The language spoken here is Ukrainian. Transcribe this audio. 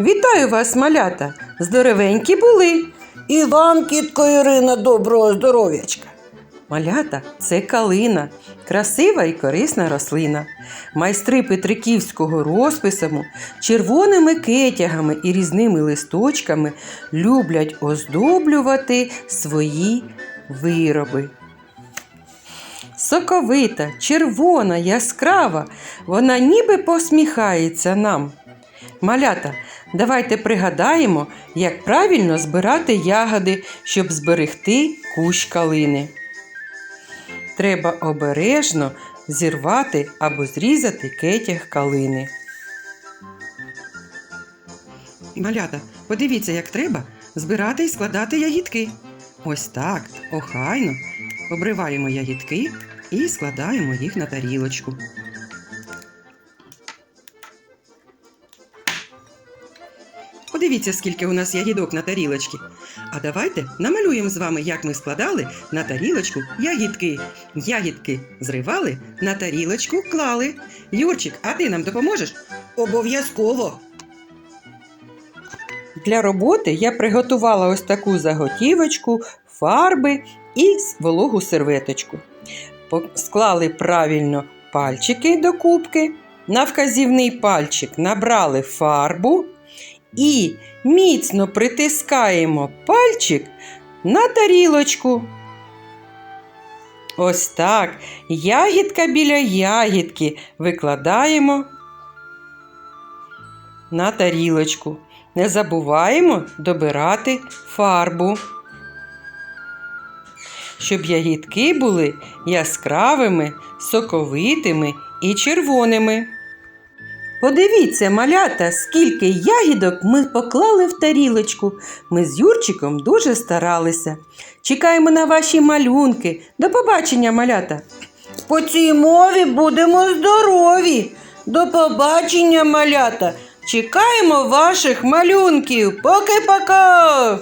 Вітаю вас, малята! Здоровенькі були. І вам, кітко Ірина, доброго здоров'ячка. Малята це калина, красива і корисна рослина. Майстри петриківського розпису червоними кетягами і різними листочками люблять оздоблювати свої вироби. Соковита, червона, яскрава, вона ніби посміхається нам. Малята, давайте пригадаємо, як правильно збирати ягоди, щоб зберегти кущ калини. Треба обережно зірвати або зрізати кетяг калини. Малята, подивіться, як треба збирати і складати ягідки. Ось так, охайно. Обриваємо ягідки і складаємо їх на тарілочку. Подивіться, скільки у нас ягідок на тарілочці. А давайте намалюємо з вами, як ми складали на тарілочку ягідки. Ягідки зривали, на тарілочку клали. Юрчик, а ти нам допоможеш? Обов'язково. Для роботи я приготувала ось таку заготівочку, фарби і вологу серветочку. Склали правильно пальчики до кубки. На вказівний пальчик набрали фарбу і міцно притискаємо пальчик на тарілочку. Ось так. Ягідка біля ягідки викладаємо на тарілочку. Не забуваємо добирати фарбу, щоб ягідки були яскравими, соковитими і червоними. Подивіться, малята, скільки ягідок ми поклали в тарілочку. Ми з Юрчиком дуже старалися. Чекаємо на ваші малюнки. До побачення, малята! По цій мові будемо здорові. До побачення, малята. Чекаємо ваших малюнків. Поки-пока!